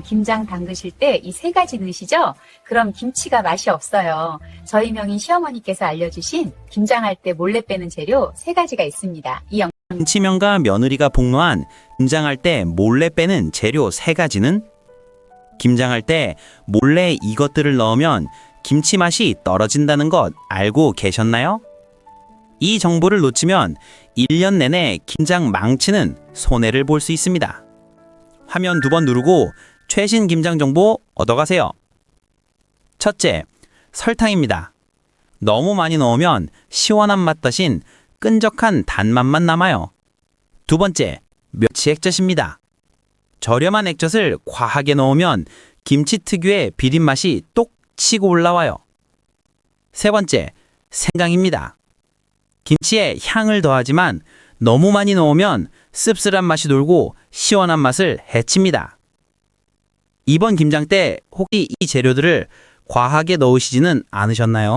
김장 담그실 때 이 세 가지 넣으시죠? 그럼 김치가 맛이 없어요. 저희 명인 시어머니께서 알려주신 김장할 때 몰래 빼는 재료 세 가지가 있습니다. 이 영... 김치명과 며느리가 폭로한 김장할 때 몰래 빼는 재료 세 가지는 김장할 때 몰래 이것들을 넣으면 김치 맛이 떨어진다는 것 알고 계셨나요? 이 정보를 놓치면 1년 내내 김장 망치는 손해를 볼 수 있습니다. 화면 두 번 누르고 최신 김장 정보 얻어가세요. 첫째, 설탕입니다. 너무 많이 넣으면 시원한 맛 대신 끈적한 단맛만 남아요. 두 번째, 멸치 액젓입니다. 저렴한 액젓을 과하게 넣으면 김치 특유의 비린 맛이 똑 치고 올라와요. 세 번째, 생강입니다. 김치에 향을 더하지만 너무 많이 넣으면 씁쓸한 맛이 돌고 시원한 맛을 해칩니다. 이번 김장 때 혹시 이 재료들을 과하게 넣으시지는 않으셨나요?